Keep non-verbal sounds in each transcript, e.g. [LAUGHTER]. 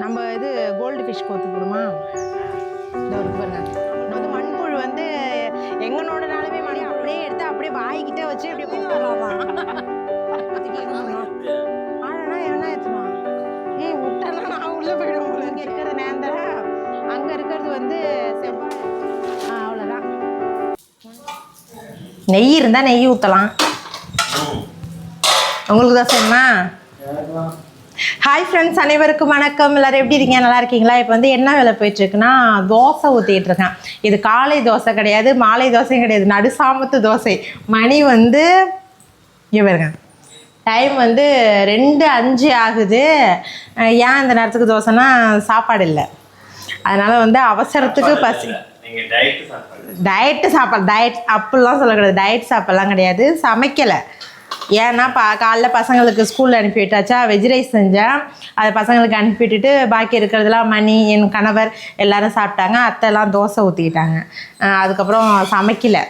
நம்ம இது gold fish கோத்து போடுமா? பாருங்க. நம்ம வந்து மண்புழு வந்து எங்கனோடனாலுமே மணி அப்படியே எடுத்து அப்படியே வாய்க்கிட்டே வச்சு அப்படியே வரலாம்? ஆனா என்ன ஏற்றுவான் ஏய் விட்டனா நான் உள்ள போயிடும் போல இங்கே இருக்கிற நேந்திர அங்கே இருக்கிறது வந்து செவ்வாழை ஆ அவ்வளோதான் நெய் இருந்தால் நெய் ஊற்றலாம் உங்களுக்கு தான் செய்யணுமா? ஹாய் ஃப்ரெண்ட்ஸ் அனைவருக்கும் வணக்கம். எல்லாரும் எப்படி இருக்கீங்க? நல்லா இருக்கீங்களா? இப்போ வந்து என்ன வேலை போயிட்டு இருக்குன்னா தோசை ஊற்றிட்டு இருக்கேன் இது காலை தோசை கிடையாது மாலை தோசையும் கிடையாது. நடுசாமத்து தோசை. மணி வந்து இங்கே பாருங்க. டைம் வந்து ரெண்டு அஞ்சு ஆகுது. ஏன் இந்த நேரத்துக்கு தோசைனா சாப்பாடு இல்லை. அதனால் வந்து அவசரத்துக்கு பசி டயட்டு சாப்பாடு டயட் அப்படிலாம் சொல்லக்கூடாது. டயட் சாப்பாடுலாம் கிடையாது. சமைக்கலை. ஏன்னா பா காலைல பசங்களுக்கு ஸ்கூலில் அனுப்பி விட்டாச்சா வெஜ் ரைஸ் செஞ்சேன் அதை பசங்களுக்கு அனுப்பி விட்டுட்டு பாக்கி இருக்கிறதெல்லாம் மணி என் கணவர் எல்லாரும் சாப்பிட்டாங்க. அத்தைலாம் தோசை ஊற்றிக்கிட்டாங்க அதுக்கப்புறம் சமைக்கலை.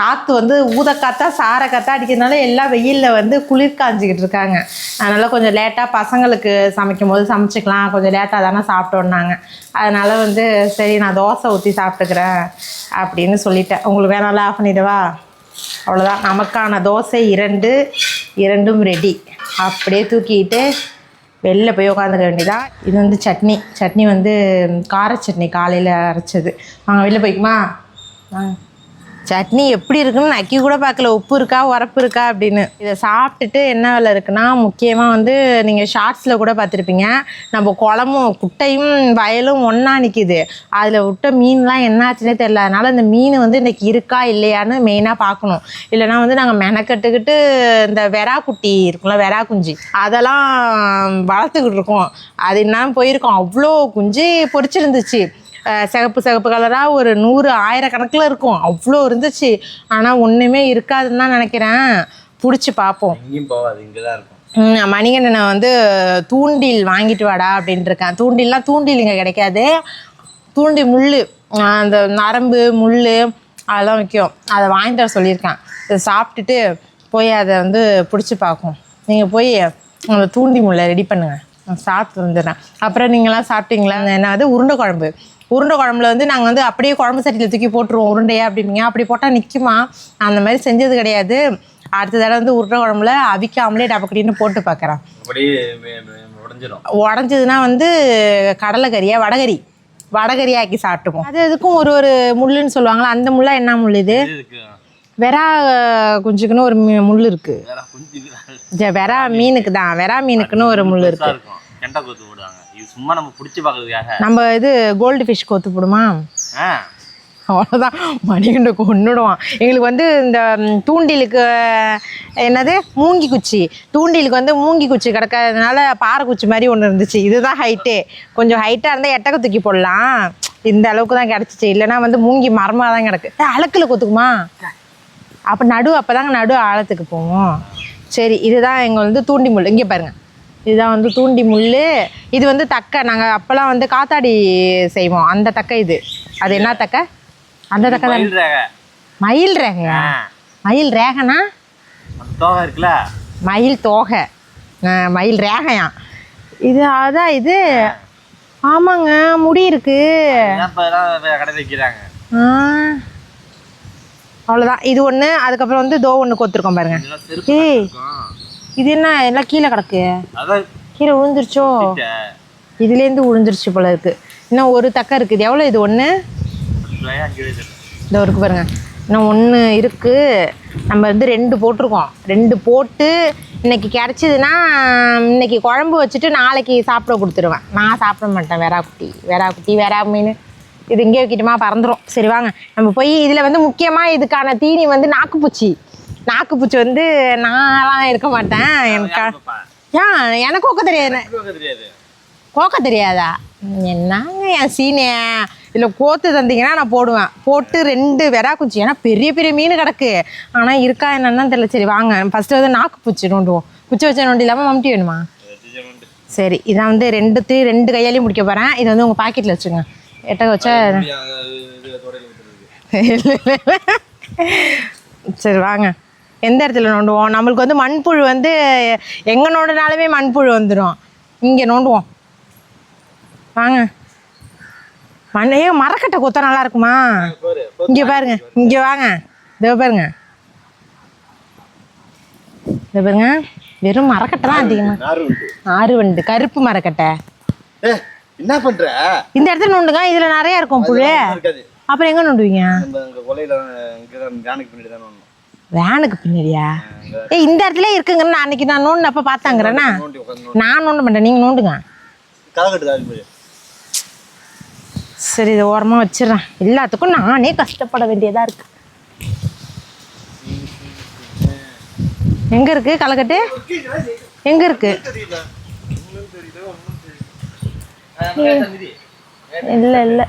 காற்று வந்து ஊதக்காத்தா சார காத்தா அடிக்கிறதுனால எல்லாம் வெயிலில் வந்து குளிர் காஞ்சிக்கிட்டு இருக்காங்க. அதனால் கொஞ்சம் லேட்டாக பசங்களுக்கு சமைக்கும் போது சமைச்சிக்கலாம். கொஞ்சம் லேட்டாக தானே சாப்பிட்டோன்னாங்க அதனால் வந்து சரி நான் தோசை ஊற்றி சாப்பிட்டுக்கிறேன் அப்படின்னு சொல்லிட்டேன். உங்களுக்கு வேணாலும் ஆஃப் பண்ணிடவா? அவ்வளோதான் நமக்கான தோசை இரண்டு இரண்டும் ரெடி அப்படியே தூக்கிட்டு வெளில போய் உட்காந்துக்க வேண்டியதான் இது வந்து சட்னி. சட்னி வந்து கார சட்னி காலையில் அரைச்சது. நாங்கள் வெளில போய்க்குமா? வாங்க. சட்னி எப்படி இருக்குன்னு நக்கி கூட பார்க்கல. உப்பு இருக்கா உரப்பு இருக்கா அப்படின்னு. இதை சாப்பிட்டுட்டு என்ன வேலை இருக்குன்னா முக்கியமாக வந்து நீங்கள் ஷார்ட்ஸில் கூட பார்த்துருப்பீங்க. நம்ம குளமும் குட்டையும் வயலும் ஒன்றா நிற்கிது அதில் விட்ட மீன்லாம் என்னாச்சுன்னே தெரில அதனால் அந்த மீன் வந்து இன்றைக்கி இருக்கா இல்லையான்னு மெயினாக பார்க்கணும். இல்லைனா வந்து நாங்கள் மெனக்கட்டுக்கிட்டு இந்த வெறா குட்டி இருக்கும்ல வெறா குஞ்சு. அதெல்லாம் வளர்த்துக்கிட்டு இருக்கோம். அது என்ன போயிருக்கோம். அவ்வளோ குஞ்சு பொறிச்சிருந்துச்சு சிகப்பு சிகப்பு கலராக ஒரு நூறு ஆயிரக்கணக்கில் இருக்கும். அவ்வளோ இருந்துச்சு. ஆனால் ஒன்றுமே இருக்காதுன்னு தான் நினைக்கிறேன். பிடிச்சி பார்ப்போம் போகாது இங்கே தான் இருக்கும். ம், மணிகண்டனை வந்து தூண்டில் வாங்கிட்டு வாடா அப்படின்ட்டு இருக்கேன். தூண்டில்லாம் தூண்டில் இங்கே கிடைக்காது. தூண்டி முள் அந்த நரம்பு முள் அதெல்லாம் விற்கும் அதை வாங்கிட்டு வர சொல்லியிருக்கேன். இதை சாப்பிட்டுட்டு போய் அதை வந்து பிடிச்சி பார்க்கும். நீங்கள் போய் அந்த தூண்டி முள்ளை ரெடி பண்ணுங்கள் சாப்பிட்டு வந்துடுறேன். அப்புறம் நீங்களாம் சாப்பிட்டீங்களா? அந்த என்னது உருண்டை குழம்பு. உருண்டை குழம்புல வந்து நாங்கள் வந்து அப்படியே குழம்பு சட்டியில் தூக்கி போட்டுருவோம் உருண்டையா அப்படிம்பீங்க அப்படி போட்டால் நிற்குமா அந்த மாதிரி செஞ்சது கிடையாது. அடுத்த தடவை வந்து உருண்டை குழம்புல அவிக்காமலே டபக்கடின்னு போட்டு பார்க்குறேன் உடஞ்சதுன்னா வந்து கடலைக்கறியா? வடகரி வடகரி ஆக்கி சாப்பிட்டுப்போம். அது அதுக்கும் ஒரு ஒரு முள்ளுன்னு சொல்லுவாங்களா அந்த முள்ளா என்ன முள் இது? வெறா குஞ்சுக்குன்னு ஒரு முள் இருக்கு. வெறா மீனுக்கு தான். வெறா மீனுக்குன்னு ஒரு முள் இருக்கு. சும்மா நம்ம பிடிச்சி பார்க்கறதுக்காக நம்ம இது கோல்டு ஃபிஷ் கொத்து போடுமா? அவ்வளோதான் மணிகண்ட கொன்னுடுவான். எங்களுக்கு வந்து இந்த தூண்டிலுக்கு என்னது? மூங்கி குச்சி தூண்டிலுக்கு வந்து மூங்கி குச்சி கிடக்காததுனால பாறை குச்சி மாதிரி ஒன்று இருந்துச்சு. இதுதான் ஹைட்டே கொஞ்சம் ஹைட்டாக இருந்தால் எட்டக்க தூக்கி போடலாம். இந்த அளவுக்கு தான் கிடச்சிச்சு. இல்லைன்னா வந்து மூங்கி மரமாக தான் கிடக்கு. ஏ, அலக்குல கொத்துக்குமா? அப்போ நடு அப்போ தாங்க நடு ஆழத்துக்கு போவோம் சரி இதுதான் எங்கள் வந்து தூண்டி முள் இங்கே பாருங்க. இதுதான் வந்து தூண்டி முள் இது வந்து தக்கை. நாங்கள் அப்போல்லாம் வந்து காத்தாடி செய்வோம். அந்த தக்கை இது. அது என்ன தக்கை? அந்த தக்கை தான். மயில் ரேகை. மயில் ரேகையா? மயில் ரேகனா? தோகை இருக்குல்ல? மயில் தோகை. மயில் ரேகையாம் இது அதான் இது? ஆமாங்க. முடி இருக்கு. அவ்வளோதான் இது ஒன்று அதுக்கப்புறம் வந்து தோ ஒன்று கொத்துருக்கோம் பாருங்க. ஏய். இது என்ன எல்லாம் கீழே கிடக்கு? கீழே விழுந்துருச்சோ? இதுலேருந்து விழுந்துருச்சு போல இருக்கு. இன்னும் ஒரு தக்கை இருக்குது. எவ்வளோ இது ஒன்று. இந்த இருக்கு? பாருங்க. இன்னும் ஒன்று இருக்குது நம்ம வந்து ரெண்டு போட்டிருக்கோம். ரெண்டு போட்டு இன்னைக்கு கிடச்சிதுன்னா இன்னைக்கு குழம்பு வச்சுட்டு நாளைக்கு சாப்பிட கொடுத்துருவேன். நான் சாப்பிட மாட்டேன் வெறா குட்டி வெறா குட்டி வெறா மீன். இது இங்கே வைக்கிட்டுமா? பறந்துடும் சரி வாங்க. நம்ம போய் இதில் வந்து முக்கியமாக இதுக்கான தீனி வந்து நாக்குப்பூச்சி. நாக்குப்பூச்சி வந்து நான்லாம் இருக்க மாட்டேன். எனக்கு? ஏன் எனக்கு கோக்க தெரியாது. கோக்க தெரியாதா? என்னங்க என் சீனே? இதில் கோத்து தந்தீங்கன்னா நான் போடுவேன். போட்டு ரெண்டு வெறா குச்சி. ஏன்னா பெரிய பெரிய மீன் கிடக்கு. ஆனால் இருக்கா என்னன்னு தெரியல. சரி வாங்க. ஃபஸ்ட்டு வந்து நாக்கு பூச்சி நோண்டுவோம். குச்சி வச்ச நோண்டி இல்லாமல் மம்டி வேணுமா. சரி இதான் வந்து ரெண்டுத்தையும் ரெண்டு கையாலையும் முடிக்க போகிறேன் இது வந்து உங்கள் பாக்கெட்டில் வச்சுங்க எட்ட வச்சா. [LAUGHS] சரி வாங்க. எந்த இடத்துல நோண்டுவோம்? நம்மளுக்கு வந்து மண்புழு வந்து எங்கே நோண்டினாலுமே மண்புழு வந்துடும் இங்கே நோண்டுவோம். வாங்க. மண்ணையே மரக்கட்டை கொத்த நல்லா இருக்குமா? இங்கே பாருங்க இங்கே வாங்க. இதோ பாருங்க. இதோ பாருங்க. வெறும் மரக்கட்டை தான் அதிகமாக ஆறு வண்டு கருப்பு மரக்கட்டை. என்ன பண்ற? இந்த இடத்துல நோண்டுங்க. இதில் நிறைய இருக்கும் புழு. அப்புறம் எங்கே நோண்டுவீங்க? வேனுக்கு பின்னாடியா? ஏய் இந்த இடத்துல இருக்குங்க நான் அன்னைக்கு நான் நோண்டி உட்காந்து நான் நோண்ட மாட்டேன். நீங்கள் நோண்டுங்க. சரி இதை ஓரமாக வச்சிடுறேன். எல்லாத்துக்கும் நானே கஷ்டப்பட வேண்டியதாக இருக்கு. எங்கே இருக்கு களைக்கட்டு எங்கே இருக்கு? இல்லை இல்லை.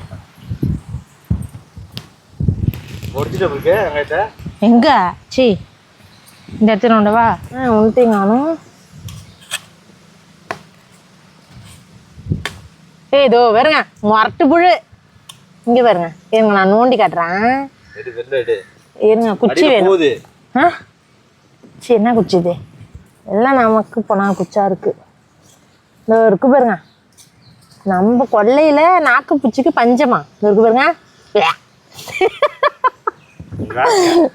எங்க? சி இந்த இடத்துல உண்டவா ஆ உன்ட்டையும் காணும் ஏய் இதோ வருங்க. மரட்டு புழு. இங்க பாருங்க. இருங்க நான் நோண்டி காட்டுறேன். இருங்க குச்சி வேணும். ஆ? சரி என்ன குச்சி இது? எல்லாம் நமக்கு போனா குச்சா இருக்கு. இதோ இருக்கு பாருங்க. நம்ம கொல்லையில நாக்கு பூச்சிக்கு பஞ்சமா. இதோ இருக்கு பாருங்க.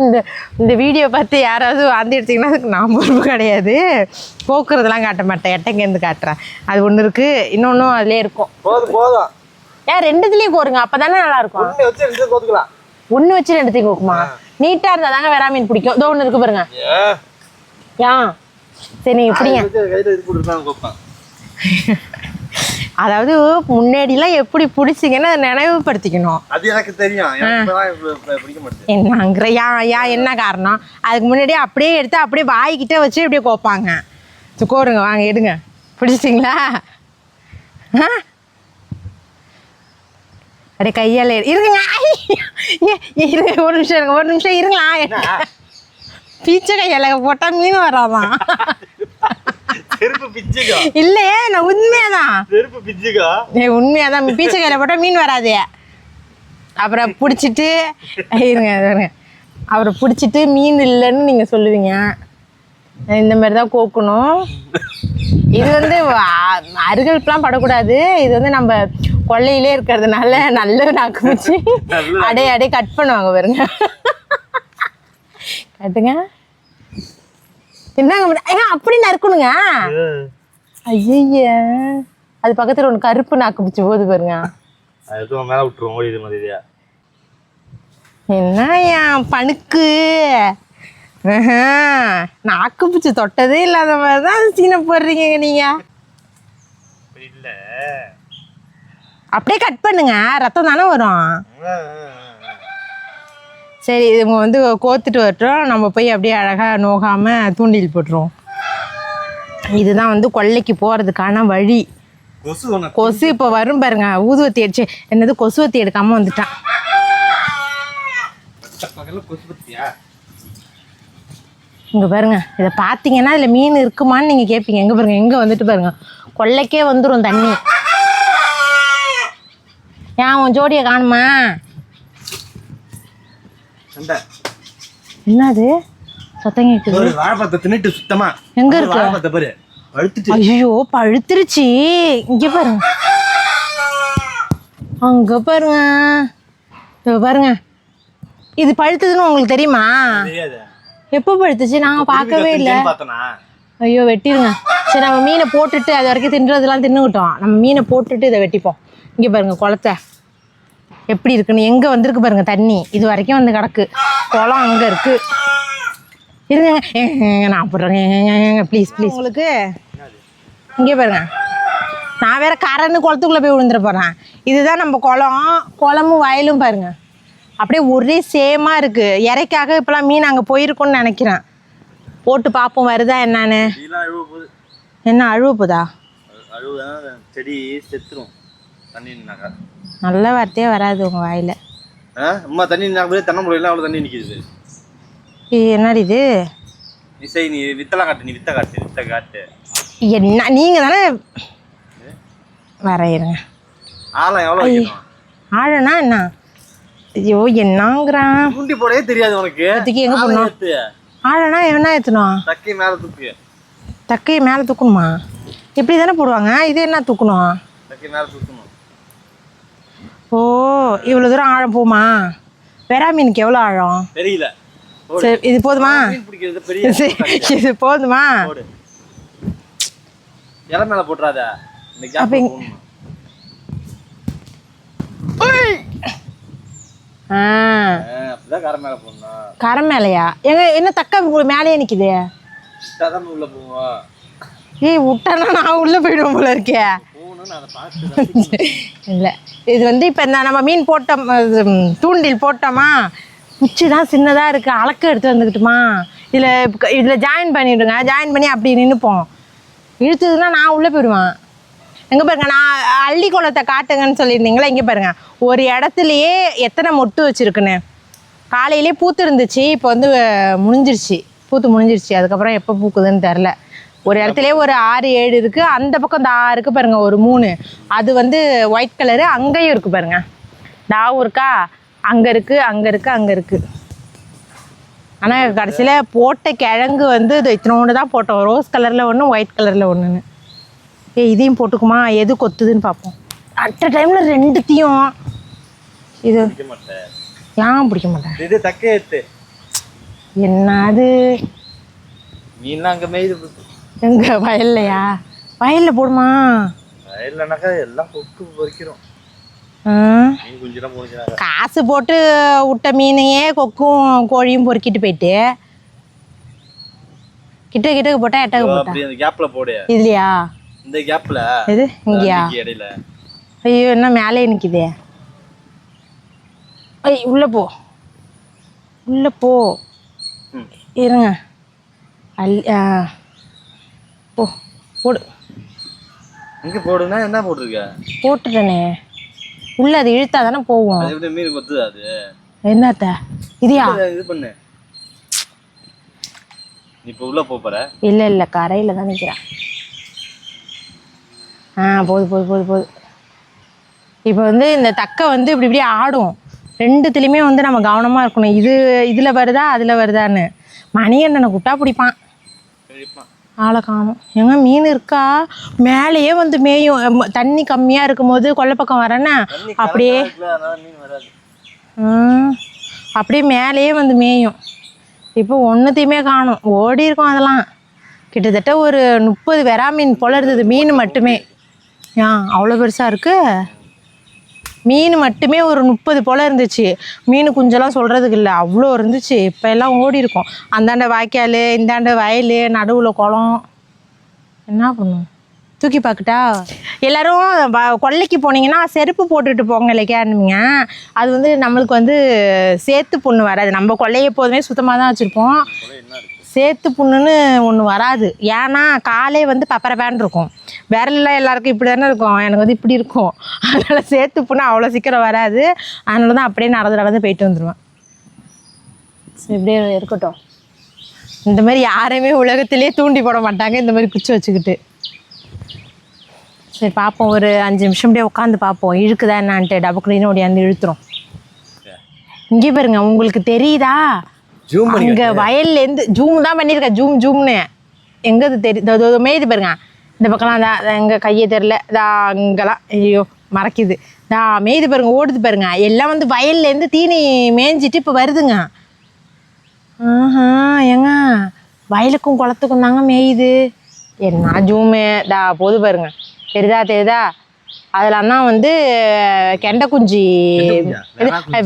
இந்த இந்த வீடியோ பார்த்து யாராவது வாந்தி எடுத்தீங்கன்னா அதுக்கு நான் பொறுப்பு கிடையாது. போக்குறதெல்லாம் காட்ட மாட்டேன். எட்டைங்கேருந்து காட்டுறேன். அது ஒன்று இருக்குது இன்னொன்றும் அதிலே இருக்கும். போதும் போதும். ஏன் ரெண்டுத்துலேயும் கோருங்க. அப்போ தானே நல்லா இருக்கும். ஒண்ணு வச்சு ரெண்டு கோத்துக்கலாம். ஒன்று வச்சு ரெண்டுத்தையும் கோக்குமா? நீட்டாக இருந்தால் தாங்க வேற மீன் பிடிக்கும். இதோ ஒன்று இருக்கு பாருங்க. ஏன் சரி நீங்கள் பிடிங்க [LAUGHS] கையில இது போட்டுருக்காங்க கோப்பேன் அதாவது முன்னாடிலாம் எப்படி பிடிச்சிங்கன்னு அதை நினைவுபடுத்திக்கணும். அது எனக்கு தெரியும். என்னங்கிற யா யா என்ன காரணம்? அதுக்கு முன்னாடி அப்படியே எடுத்து அப்படியே வாய்க்கிட்ட வச்சு இப்படியே கோப்பாங்க. கோருங்க வாங்க எடுங்க. பிடிச்சிட்டிங்களா? ஆ? அப்படியே கையால் இருங்க இருங்க ஒரு நிமிஷம் இருங்க ஒரு நிமிஷம் இருங்களா? பீச்சை கையால் போட்டால் மீன் வராதான் பிச்சுக்கா? இல்லையே நான் உண்மையாதான். செருப்பு பிச்சுக்கா? ஏய் உண்மையாக தான் பீச்சை கையில் போட்டால் மீன் வராது. அப்புறம் பிடிச்சிட்டு இருங்க இருங்க. அப்புறம் பிடிச்சிட்டு மீன் இல்லைன்னு நீங்கள் சொல்லுவீங்க. இந்த மாதிரி தான் கோக்கணும். இது வந்து அருகல்பெலாம் படக்கூடாது. இது வந்து நம்ம கொல்லையிலே இருக்கிறதுனால நல்ல நாக்கு வச்சு அடைய அடைய கட் பண்ணுவாங்க பாருங்க. கட்டுங்க. என்னங்க ஏங்க, அப்படி நறுக்கணுங்க ஐய அது பக்கத்துல ஒன்று கருப்பு நாக்கு பிடிச்சி போகுது பாருங்க. அதுக்கும் மேல விட்டுருவோம்? இது மாதிரியா என்ன என் பணுக்கு? நாக்கு பிடிச்சி தொட்டதே இல்லாத மாதிரி தான் சீனை போடுறீங்க நீங்க. இல்ல. அப்படியே கட் பண்ணுங்க. ரத்தம் தானே வரும். சரி இவங்க வந்து கோத்துட்டு வரட்டும். நம்ம போய் அப்படியே அழகாக நோகாம தூண்டில் போட்டுருவோம். இதுதான் வந்து கொல்லைக்கு போகிறதுக்கான வழி. கொசு இப்போ வரும் பாருங்க. ஊதுவத்தி அடிச்சு என்னது கொசுவத்தி எடுக்காம வந்துட்டான். இங்கே பாருங்க. இதை பார்த்தீங்கன்னா இதில் மீன் இருக்குமான்னு நீங்கள் கேட்பீங்க எங்கே பாருங்க எங்கே வந்துட்டு பாருங்க. கொல்லைக்கே வந்துடும் தண்ணி. ஏன் உன் ஜோடியை காணுமா? என்னது? சத்தம் வாழைப்பழத்தை தின்னுட்டு சுத்தமா. எங்க இருக்கு? வாழைப்பழத்தை பாரு. அழுத்துட்டு ஐயோ பழுத்துருச்சு. இங்கே பாருங்க. அங்கே பாருங்க. இதோ பாருங்க. இது பழுத்ததுன்னு உங்களுக்கு தெரியுமா? எப்போ பழுத்துச்சு? நாங்கள் பார்க்கவே இல்லை. ஐயோ வெட்டிடுங்க சரி நம்ம மீனை போட்டுட்டு அது வரைக்கும் தின்றதெல்லாம் தின்னுக்கிட்டோம். நம்ம மீனை போட்டுட்டு இதை வெட்டிப்போம். இங்கே பாருங்க குளத்த. எப்படி இருக்குன்னு எங்கே வந்திருக்கு பாருங்க தண்ணி. இது வரைக்கும் வந்து கிடக்கு. குளம் அங்கே இருக்கு. இருங்க. நான் போடுறேங்க ப்ளீஸ் ப்ளீஸ் உங்களுக்கு? இங்கே பாருங்க. நான் வேற கரன்னு குளத்துக்குள்ளே போய் விழுந்துட போகிறேன் இதுதான் நம்ம குளம். குளமும் வயலும் பாருங்க. அப்படியே ஒரே சேமாக இருக்குது இறைக்காக இப்போலாம் மீன் அங்கே போயிருக்கும்னு நினைக்கிறேன். போட்டு பார்ப்போம் வருதா என்னன்னு. அழுவ என்ன அழுவப்புதா அழுவுனா செடி செத்துரும். தண்ணி நல்ல வார்த்தையே வராது உங்கள் வாயில். அம்மா தண்ணி நின்னாக்க தென்னை முறையெல்லாம் அவ்வளோ தண்ணி நிற்கிது என்னடி இது? நீ செய் நீ வித்தலாம் காட்டு நீ வித்த காட்டு வித்த காட்டு. என்ன நீங்கள் தானே வரையிருங்க ஆழம் எவ்வளோ ஆழனா என்ன? ஐயோ என்னங்கிறான்? தூண்டி போடவே தெரியாது உனக்கு. அதுக்கு எங்க போடணும்? ஆழனா என்ன ஏற்றணும் தக்கை மேல தூக்கு. தக்கையை மேலே தூக்கணுமா? இப்படி தானே போடுவாங்க? இது என்ன தூக்கணும்? தக்கை மேல தூக்கணும். ஓ இவ்வளோ தூரம் ஆழம் போமா வெறா மீனுக்கு எவ்வளோ ஆழம்? தெரியல. சரி இது போதுமா? இது போதுமா? இலை மேல போட்டுறாத. கரை மேலையா? எங்க என்ன தக்க மேலேயே நிக்குது? ஏய் விட்டானா நான் உள்ள போயிடுவோம் போல இருக்கே. போகணும்னு அதை பார்த்து [LAUGHS] இல்லை. இது வந்து இப்போ இந்த நம்ம மீன் போட்டோம் தூண்டில் போட்டோமா குச்சி தான் சின்னதாக இருக்குது அளக்க எடுத்து வந்துக்கிட்டுமா. இதில் இதில் ஜாயின் பண்ணிவிடுங்க ஜாயின் பண்ணி அப்படி நின்றுப்போம் இழுத்ததுன்னா நான் உள்ளே போயிடுவேன். எங்கே பாருங்க நான் அள்ளி குளத்தை காட்டுங்கன்னு சொல்லியிருந்தீங்களா இங்கே பாருங்க. ஒரு இடத்துலையே எத்தனை மொட்டு வச்சுருக்குன்னு. காலையிலே பூத்து இருந்துச்சு இப்போ வந்து முடிஞ்சிருச்சு பூத்து முடிஞ்சிருச்சு அதுக்கப்புறம் எப்போ பூக்குதுன்னு தெரில ஒரு இடத்துலயே ஒரு ஆறு ஏழு இருக்கு. அந்த பக்கம் இந்த ஆறு இருக்கு பாருங்க ஒரு மூணு. அது வந்து ஒயிட் கலரு அங்கேயும் இருக்கு பாருங்க. தாவும் இருக்கா? அங்கே இருக்கு அங்கே இருக்கு அங்கே இருக்கு. ஆனால் கடைசியில் போட்ட கிழங்கு வந்து இது இத்தனோண்டு தான் போட்டோம். ரோஸ் கலரில் ஒன்று ஒயிட் கலரில் ஒன்றுன்னு ஏ இதையும் போட்டுக்குமா? எது கொத்துதுன்னு பார்ப்போம் அட் டைமில் ரெண்டுத்தையும் இது ஏன் பிடிக்க மாட்டேன்? இது தக்க என்னது? மீன்லாம் அங்க மேய்து எங்க வயல்லையா? வயல்ல போடுமா? இல்லைனாக்கா எல்லாம் கொக்கு பொறிக்கிறோம். காசு போட்டு விட்ட மீனையே கொக்கும் கோழியும் பொறுக்கிட்டு போயிட்டு. கிட்ட கிட்ட போட்டா எட்டக போட்டா. கேப்ல போடு. இதுலையா? இந்த கேப்ல எது? இங்கேயா? இடையில. ஐயோ என்ன மேலே நிற்குதே ஐய் உள்ள போ. உள்ள போ. இருங்க. அல் ஆ. போடு. இங்க போடுனா என்ன போட்டிருக்க? போட்டுட்டேனே. உள்ள அது இழுத்தா தானே போவோம் அது எப்படி கொத்துது அது? என்னத்த? இதையா? இது- பண்ணு இப்ப உள்ள போற. இல்லை இல்லை கரையில் தான் நிற்கிறேன் ஆ போது போது போது போது. இப்போ வந்து இந்த தக்கை வந்து இப்படி இப்படி ஆடும். ரெண்டுத்துலேயுமே வந்து நம்ம கவனமாக இருக்கணும். இது இதில் வருதா அதில் வருதான்னு. மணியண்ணனை கூப்பிட்டா பிடிப்பான். கழிப்பான் ஆளை காணும். எங்க மீன் இருக்கா? மேலேயே வந்து மேயும். தண்ணி கம்மியாக இருக்கும்போது கொல்லைப்பக்கம் வரேன்னா? அப்படியே அப்படியே மேலேயே வந்து மேயும். இப்போ ஒன்றுத்தையுமே காணும். ஓடி இருக்கும் அதெல்லாம். கிட்டத்தட்ட ஒரு முப்பது வெறா மீன் போல இருந்தது. மீன் மட்டுமே. ஏன் அவ்வளோ பெருசாக இருக்கு? மீன் மட்டுமே ஒரு முப்பது போல் இருந்துச்சு. மீன் குஞ்செல்லாம் சொல்கிறதுக்கு இல்லை அவ்வளோ இருந்துச்சு. இப்போ எல்லாம் ஓடி இருக்கும். அந்தாண்ட வாய்க்கால் இந்தாண்ட வயல் நடுவில் குளம். என்ன பண்ணும்? தூக்கி பார்க்கட்டா எல்லோரும் வ- கொல்லைக்கு போனீங்கன்னா செருப்பு போட்டுட்டு போங்க இல்லைக்கானுங்க அது வந்து நம்மளுக்கு வந்து சேர்த்து பொண்ணு வராது. நம்ம கொல்லையை எப்போதுமே சுத்தமாக தான் வச்சுருப்போம் என்ன சேத்து புண்ணுன்னு ஒன்று வராது. ஏன்னா காலே வந்து பப்பரப்பேன் இருக்கும். விரல்லாம் எல்லாருக்கும் இப்படி தானே இருக்கும். எனக்கு வந்து இப்படி இருக்கும். அதனால் சேத்து புண்ணு அவ்வளோ சீக்கிரம் வராது. அதனால தான் அப்படியே நடந்து நடந்து போயிட்டு வந்துடுவேன் சரி இப்படியே இருக்கட்டும். இந்த மாதிரி யாரையுமே உலகத்திலே தூண்டி போட மாட்டாங்க. இந்த மாதிரி குச்சி வச்சுக்கிட்டு. சரி பார்ப்போம் ஒரு அஞ்சு நிமிஷம் அப்படியே உட்காந்து பார்ப்போம் இழுக்குதா என்னான்ட்டு. டபக்குன்னு ஓடியாந்து இழுத்துரும். இங்கே பாருங்க உங்களுக்கு தெரியுதா? ஜூம் அங்க வயல்ல இருந்து ஜூம் தான் பண்ணியிருக்கேன் ஜூம் ஜூம்னு. எங்க அது தெரியுது மேயுது பாருங்க. இந்த பக்கம்லாம் அதா எங்க கையே தெரில இதா அங்கெல்லாம் ஐயோ மறக்குது. தா மேயுது பாருங்க ஓடுது பாருங்க. எல்லாம் வந்து வயல்ல இருந்து தீனி மேய்ஞ்சிட்டு இப்போ வருதுங்க. ஆஹா ஏங்க வயலுக்கும் குளத்துக்கும் தாங்க மேயுது. என்ன ஜூமு? தா போது பாருங்க. தெரியுதா தெரியுதா? அதெல்லாம் தான் வந்து கெண்டை குஞ்சு குஞ்சா?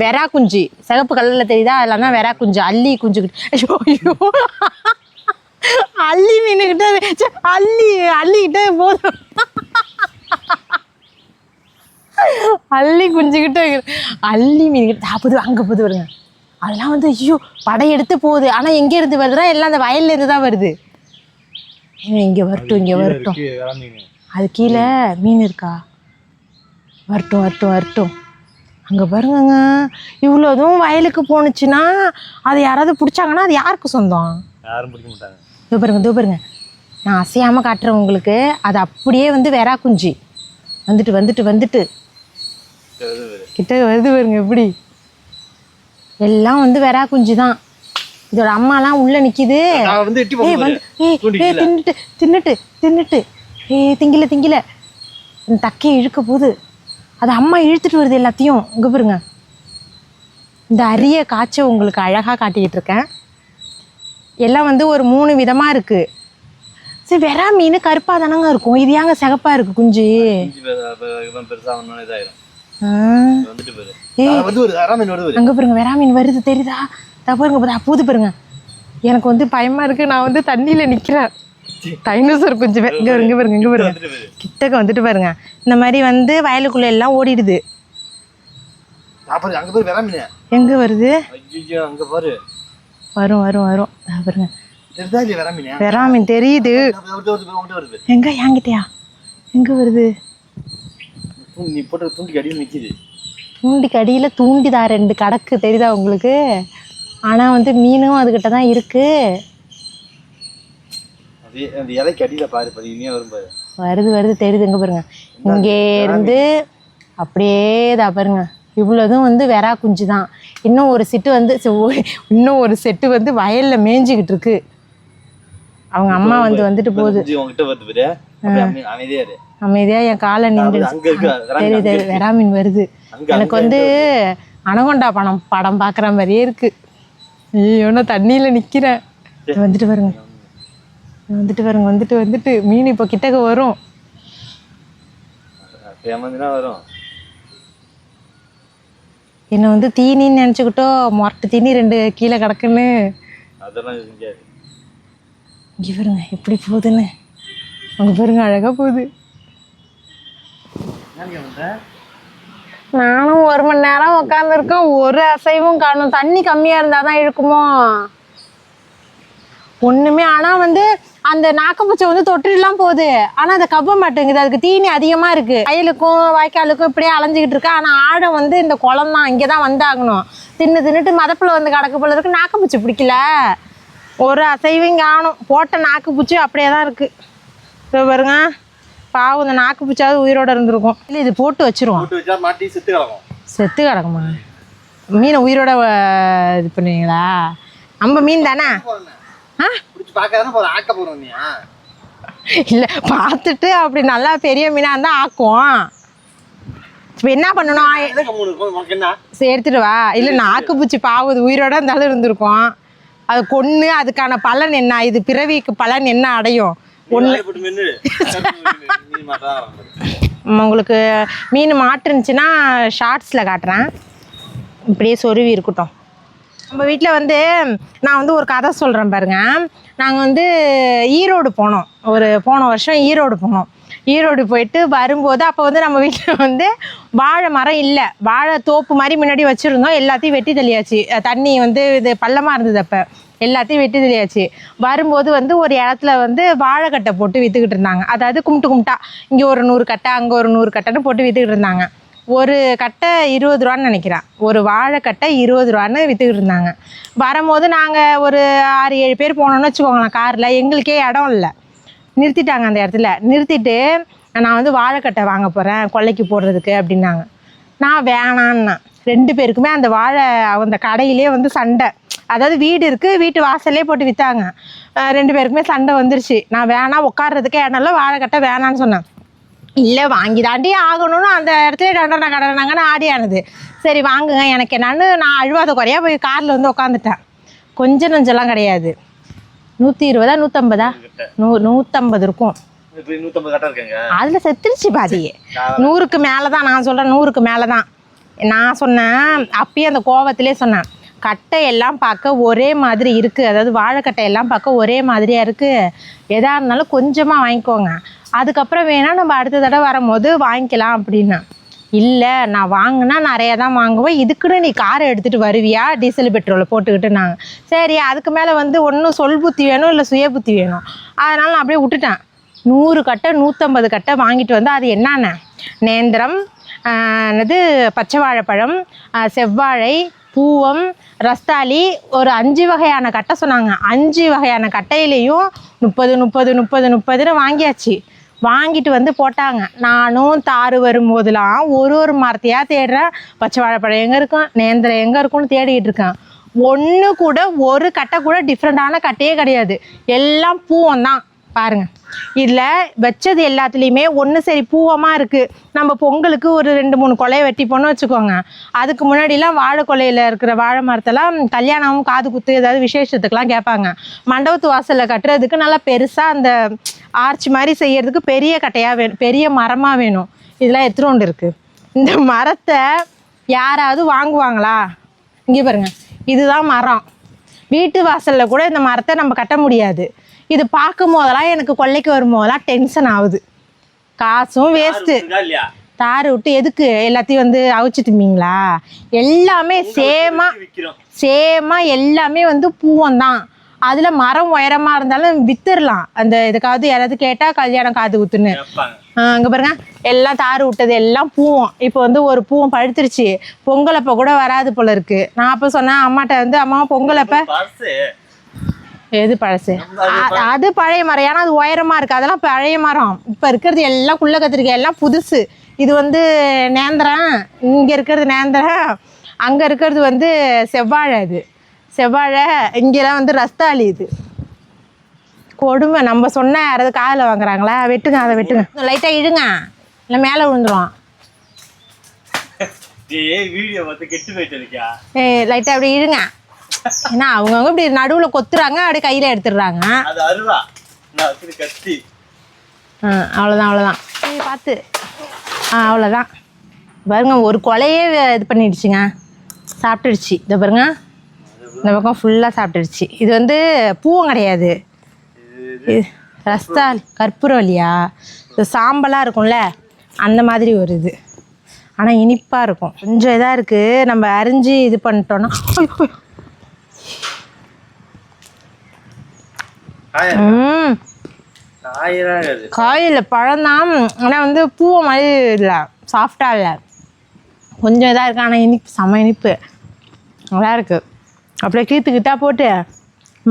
வெறா குஞ்சு சிகப்பு கலர்ல தெரியுதா? அதெல்லாம் தான் வெறா குஞ்சு அள்ளி குஞ்சுக்கிட்டு. ஐயோ ஐயோ. அள்ளி மீனுக்கிட்ட அள்ளி அள்ளிக்கிட்டே போதும். அள்ளி குஞ்சுக்கிட்ட அள்ளி மீன்கிட்ட தாப்புது அங்கே போது வருங்க அதெல்லாம் வந்து ஐயோ படையெடுத்து போகுது. ஆனால் எங்கே இருந்து வருதுன்னா எல்லாம் அந்த வயல்ல இருந்து தான் வருது. இங்கே வரட்டும் இங்கே வரட்டும். அது கீழே மீன் இருக்கா? வரட்டும் வரட்டும் வரட்டும். அங்கே பாருங்கங்க. இவ்வளோ தூரம் வயலுக்கு போணுச்சுன்னா அது யாராவது பிடிச்சாங்கன்னா அது யாருக்கு சொந்தம்? யாரும் பிடிக்க மாட்டாங்க. இதோ பாருங்க இதோ பாருங்க. நான் அசையாமல் காட்டுறேன் உங்களுக்கு. அது அப்படியே வந்து வெறா குஞ்சு. வந்துட்டு வந்துட்டு வந்துட்டு. கிட்ட வருது பாருங்க எப்படி? எல்லாம் வந்து வெறா குஞ்சு தான் இதோட அம்மாலாம் உள்ள நிக்குது. ஏய் வந்து ஏய் ஏய் தின்னுட்டு தின்னுட்டு தின்னுட்டு. ஏய் திங்கில திங்கில. தக்கையை இழுக்க போகுது. அது அம்மா இழுத்துட்டு வருது எல்லாத்தையும். இங்கே பாருங்க. இந்த அரிய காய்ச்சை உங்களுக்கு அழகாக காட்டிக்கிட்டு இருக்கேன். எல்லாம் வந்து ஒரு மூணு விதமாக இருக்குது சரி வெறா மீன் கருப்பாக தானங்க இருக்கும். இது ஏங்க சிகப்பாக இருக்குது குஞ்சு? அங்கே பாருங்க வெறா மீன் வருது தெரியுதா? தா பாருங்க பாருங்க பூது பாருங்க. எனக்கு வந்து பயமாக இருக்குது நான் வந்து தண்ணியில் நிற்கிறேன் டைனோசர் கொஞ்சம் இங்கே பாருங்க இங்க பாருங்க. இங்கே பாருங்க. கிட்டக்க வந்துட்டு பாருங்க. இந்த மாதிரி வந்து வயலுக்குள்ள எல்லாம் ஓடிடுது. எங்கே வருது? வரும் வரும் வரும். பாருங்க. தெரியுதா. இல்லையா வரா மீன் வெறா மீன் தெரியுது எங்க என்கிட்டயா? எங்கே வருது? நீ போட்டு தூண்டிக்கு அடியில் நிக்குது. தூண்டிக்கு அடியில் தூண்டிதா ரெண்டு கடக்கு தெரியுதா உங்களுக்கு? ஆனால் வந்து மீனும் அதுக்கிட்ட தான் இருக்குது அதே அந்த இலைக்கு அடியில பாரு பாரு இனியா வரும் பாரு வருது வருது தெரியுது இங்கே பாருங்க. இங்கே இருந்து அப்படியே இதா பாருங்க. இவ்வளோதும் வந்து வெறா குஞ்சு தான். இன்னும் ஒரு செட்டு வந்து இன்னும் ஒரு செட்டு வந்து வயலில் மேய்ஞ்சிக்கிட்டு இருக்கு. அவங்க அம்மா வந்து வந்துட்டு போகுது. அமைதியா என் காலை நின்று தெரியுது. வெறா மீன் வருது. எனக்கு வந்து அனகொண்டா படம் படம் பார்க்குற மாதிரியே இருக்கு. ஐயோ நான் தண்ணியில் நிற்கிறேன் வந்துட்டு பாருங்க. வந்துட்டு பாருங்க வந்துட்டு வந்துட்டு. மீன் இப்போ கிட்டக்க வரும். வரும். என்னை வந்து தீனின்னு நினச்சிக்கிட்டோ மொரட்டு தீனி ரெண்டு கீழே கிடக்குன்னு. இங்கே பாருங்க எப்படி போகுதுன்னு. அங்கே பாருங்க அழகாக போகுது. நானும் ஒரு மணி நேரம் உட்காந்துருக்கேன் ஒரு அசைவும் காணும். தண்ணி கம்மியாக இருந்தால் தான் இழுக்குமோ? ஒன்றுமே ஆனால் வந்து அந்த நாக்கப்பூச்சை வந்து தொட்டுலாம் போகுது. ஆனால் அதை கப்ப மாட்டேங்குது. அதுக்கு தீனி அதிகமாக இருக்குது வயலுக்கும் வாய்க்காலுக்கும் இப்படியே அலைஞ்சிக்கிட்டு இருக்கு. ஆனால் ஆடை வந்து இந்த குளம் தான். இங்கே தான் வந்தாகணும். தின்னு தின்னுட்டு மதப்பில் வந்து கிடக்க போல இருக்கு. நாக்கப்பூச்சி பிடிக்கல. ஒரு அசைவும் காணும். போட்ட நாக்குப்பூச்சி அப்படியே தான் இருக்குது இப்போ பாருங்க. பாவம் இந்த நாக்குப்பூச்சாவது உயிரோட இருந்திருக்கும். இல்லை இது போட்டு வச்சிருவோம். செத்து கிடக்கும். செத்து கிடக்குமா? மீனை உயிரோட இது பண்ணுவீங்களா? நம்ம மீன் தானே? ஆ? பார்க்காதானே ஆக்க நீ. இல்லை பார்த்துட்டு அப்படி நல்லா பெரிய மீனாக இருந்தால் ஆக்குவோம். இப்போ என்ன பண்ணணும்? என்ன கம்முனு இருக்கும் உனக்கு என்ன? சரி, எடுத்துட்டு வா. இல்லை நாக்கு பூச்சி பாவுது உயிரோட இருந்தாலும் இருந்திருக்கும். அது கொன்று அதுக்கான பலன் என்ன? இது பிறவிக்கு பலன் என்ன அடையும்? ஒன்று உங்களுக்கு மீன் மாட்டுருந்துச்சுன்னா ஷார்ட்ஸில் காட்டுறேன். இப்படியே சொருவி இருக்கட்டும். நம்ம வீட்டில் வந்து நான் வந்து ஒரு கதை சொல்கிறேன் பாருங்க. நாங்கள் வந்து ஈரோடு போனோம். ஒரு போன வருஷம் ஈரோடு போனோம். ஈரோடு போயிட்டு வரும்போது அப்போ வந்து நம்ம வீட்டில் வந்து வாழை மரம் இல்லை. வாழை தோப்பு மாதிரி முன்னாடி வச்சுருந்தோம். எல்லாத்தையும் வெட்டி தள்ளியாச்சு. தண்ணி வந்து இது பள்ளமாக இருந்தது அப்போ. எல்லாத்தையும் வெட்டி தெளியாச்சு வரும்போது வந்து ஒரு இடத்துல வந்து வாழைக்கட்டை போட்டு விற்றுக்கிட்டு இருந்தாங்க. அதாவது கும்பிட்டு கும்பிட்டா இங்கே ஒரு நூறு கட்டை அங்கே ஒரு நூறு கட்டைன்னு போட்டு விற்றுக்கிட்டு இருந்தாங்க. ஒரு கட்டை இருபது ரூபான்னு நினைக்கிறேன். ஒரு வாழைக்கட்டை இருபது ரூபான்னு விற்றுக்கிட்டு இருந்தாங்க. வரும்போது நாங்கள் ஒரு ஆறு ஏழு பேர் போனோம்னு வச்சுக்கோங்களேன் காரில். எங்களுக்கே இடம் இல்லை. நிறுத்திட்டாங்க அந்த இடத்துல. நிறுத்திட்டு நான் வந்து வாழைக்கட்டை வாங்க போகிறேன் கொல்லைக்கு போடுறதுக்கு அப்படின்னாங்க. நான் வேணான்னேன் ரெண்டு பேருக்குமே அந்த வாழை அந்த கடையிலே வந்து சண்டை. அதாவது வீடு இருக்குது வீட்டு வாசல்லே போட்டு விற்றாங்க ரெண்டு பேருக்குமே சண்டை வந்துருச்சு. நான் வேணாம் உட்கார்றதுக்கே இடம் இல்லை வாழைக்கட்டை வேணான்னு சொன்னேன். இல்லை வாங்கி தாண்டி ஆகணும்னு அந்த இடத்துல கடனை கடனாங்கன்னு ஆடியானது. சரி வாங்குங்க. எனக்கு என்னன்னு நான் அழுவாத குறையா போய் காரில் வந்து உட்காந்துட்டேன் கொஞ்சம் நஞ்செல்லாம் கிடையாது. நூற்றி இருபதா நூற்றம்பதா நூ நூற்றம்பது இருக்கும். அதில் செத்துருச்சு பாதி நூறுக்கு மேலே தான் நான் சொல்கிறேன் நூறுக்கு மேலே தான் நான் சொன்னேன் அப்பயே அந்த கோவத்திலே சொன்னேன். கட்டை எல்லாம் பார்க்க ஒரே மாதிரி இருக்குது அதாவது வாழைக்கட்டை எல்லாம் பார்க்க ஒரே மாதிரியாக இருக்குது எதாக இருந்தாலும் கொஞ்சமாக வாங்கிக்கோங்க. அதுக்கப்புறம் வேணால் நம்ம அடுத்த தடவை வரும்போது வாங்கிக்கலாம் அப்படின்னு. இல்லை நான் வாங்கினா நிறையா தான் வாங்குவேன். இதுக்குன்னு நீ காரை எடுத்துகிட்டு வருவியா? டீசல் பெட்ரோலை போட்டுக்கிட்டு நாங்கள் சரி அதுக்கு மேலே வந்து ஒன்றும் சொல் புத்தி வேணும் இல்லை சுய புத்தி வேணும். அதனால் நான் அப்படியே விட்டுட்டேன். நூறு கட்டை நூற்றம்பது கட்டை வாங்கிட்டு வந்து அது என்னென்ன? நேந்திரம் என்னது பச்சை வாழைப்பழம் செவ்வாழை பூவம் ரஸ்தாளி ஒரு அஞ்சு வகையான கட்டை சொன்னாங்க. அஞ்சு வகையான கட்டையிலையும் முப்பது முப்பது முப்பது முப்பதுன்னு வாங்கியாச்சு. வாங்கிட்டு வந்து போட்டாங்க. நானும் தாறு வரும்போதெல்லாம் ஒரு ஒரு மரத்தையாக தேடுறேன் பச்சை வாழைப்பழம் எங்கே இருக்கும் நேந்திரம் எங்கே இருக்கும்னு தேடிக்கிட்டு இருக்கேன். ஒன்று கூட ஒரு கட்டை கூட டிஃப்ரெண்ட்டான கட்டையே கிடையாது. எல்லாம் பூவம் தான் பாருங்க. இதில் வச்சது எல்லாத்துலேயுமே ஒன்று சரி பூவமாக இருக்குது நம்ம பொங்கலுக்கு ஒரு ரெண்டு மூணு கொலையை வெட்டி போனோம் வச்சுக்கோங்க. அதுக்கு முன்னாடிலாம் வாழை கொலையில் இருக்கிற வாழை மரத்தெல்லாம் கல்யாணம் காது குத்து ஏதாவது விசேஷத்துக்கெலாம் கேட்பாங்க. மண்டபத்து வாசலில் கட்டுறதுக்கு நல்லா பெருசாக அந்த ஆர்ச் மாதிரி செய்யறதுக்கு பெரிய கட்டையாக வேணும் பெரிய மரமாக வேணும். இதெல்லாம் எத்தனோண்டு இருக்குது இந்த மரத்தை யாராவது வாங்குவாங்களா? இங்கே பாருங்கள் இதுதான் மரம். வீட்டு வாசலில் கூட இந்த மரத்தை நம்ம கட்ட முடியாது. இது பார்க்கும் போதெல்லாம் எனக்கு கொல்லைக்கு வரும்போதெல்லாம் டென்ஷன் ஆகுது. காசும் வேஸ்ட்டு தார் விட்டு எதுக்கு எல்லாத்தையும் வந்து அவிச்சு திம்பிங்களா? எல்லாமே சேமாக சேமாக எல்லாமே வந்து பூவம் தான் அதில் மரம் உயரமாக இருந்தாலும் வித்துடலாம் அந்த இதுக்காவது யாராவது கேட்டால் கல்யாணம் காது குத்துன்னு. அங்கே பாருங்க. எல்லாம் தார் விட்டது எல்லாம் பூவும். இப்போ வந்து ஒரு பூவம் பழுத்துருச்சு. பொங்கலப்ப கூட வராது போல இருக்கு. நான் அப்போ சொன்னேன் அம்மாட்ட வந்து அம்மா பொங்கலப்ப எது பழசு? அது பழைய மரம். ஏன்னா அது உயரமா இருக்கு. அதெல்லாம் பழைய மரம். இப்போ இருக்கிறது எல்லாம் குள்ள கத்திரிக்காய் எல்லாம் புதுசு. இது வந்து நேந்திரம். இங்கே இருக்கிறது நேந்திரம். அங்கே இருக்கிறது வந்து செவ்வாழை இது செவ்வாழை இங்கெல்லாம் வந்து ரஸ்தாளி இது. கொடுமை. நம்ம சொன்ன யாராவது காதில் வாங்குறாங்களா? வெட்டுங்க அதை வெட்டுங்க. லைட்டாக இழுங்க இல்லை மேலே விழுந்துரும். ஏய் லைட்டாக அப்படி இழுங்க ஏன்னா அவங்கவுங்க இப்படி நடுவில் கொத்துறாங்க அப்படியே கையில் எடுத்துடுறாங்க. அவ்வளோதான் அவ்வளோதான் பார்த்து ஆ அவ்வளோதான் பாருங்க ஒரு கொலையே இது பண்ணிடுச்சுங்க. சாப்பிட்டுடுச்சு. இதை பாருங்க. இந்த பக்கம் ஃபுல்லாக சாப்பிட்டுடுச்சு. இது வந்து பூவும் கிடையாது. இது ரஸ்தால் கற்பூரவல்லியா இது சாம்பலாக இருக்கும்ல? அந்த மாதிரி ஒரு இது. ஆனால் இனிப்பாக இருக்கும். கொஞ்சம் இதாக இருக்குது நம்ம அரிஞ்சு இது பண்ணிட்டோன்னா ஐயோ. காயா ம் காயதான் அது காயில் பழம்தான் ஆனால் வந்து பூவை மாதிரி இல்லை. சாஃப்டாக இல்லை. கொஞ்சம் இதாக இருக்கு ஆனால் இனிப்பு செம இனிப்பு. நல்லா இருக்கு. அப்படியே கீத்துக்கிட்டா போட்டு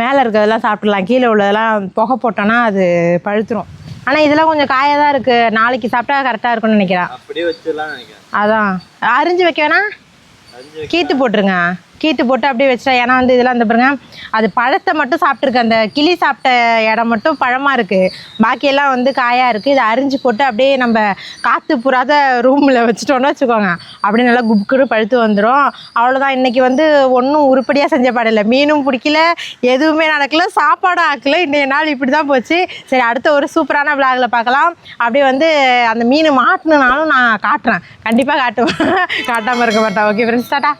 மேலே இருக்கிறதெல்லாம் சாப்பிட்றலாம் கீழே உள்ளதெல்லாம் புகை போட்டோன்னா அது பழுத்துரும். ஆனால் இதெல்லாம் கொஞ்சம் காயாக தான் இருக்குது நாளைக்கு சாப்பிட்டா கரெக்டாக இருக்கும்னு நினைக்கிறேன். அதான். அரிஞ்சு வைக்க வேணா கீத்து போட்டுருங்க. கீத்து போட்டு அப்படியே வச்சிட்டா. ஏன்னா வந்து இதெல்லாம் இந்த பாருங்க அது பழத்தை மட்டும் சாப்பிட்ருக்கு அந்த கிளி சாப்பிட்ட இடம் மட்டும் பழமாக இருக்குது பாக்கியெல்லாம் வந்து காயாக இருக்குது இதை அரிஞ்சு போட்டு அப்படியே நம்ம காற்று புறாத ரூமில் வச்சுட்டோம்னு வச்சுக்கோங்க. அப்படியே நல்லா குப்குடு பழுத்து வந்துடும் அவ்வளோதான் இன்றைக்கி வந்து ஒன்றும் உருப்படியாக செஞ்ச பாடில்லை மீனும் பிடிக்கல எதுவுமே நடக்கல சாப்பாடும் ஆக்கல. இன்றைய நாள் இப்படி தான் போச்சு. சரி அடுத்த ஒரு சூப்பரான விளாகில் பார்க்கலாம். அப்படியே வந்து அந்த மீன் மாட்டினாலும் நான் காட்டுறேன். கண்டிப்பாக காட்டுவேன். [LAUGHS] காட்டாமல் இருக்க மாட்டேன். Okay friends tata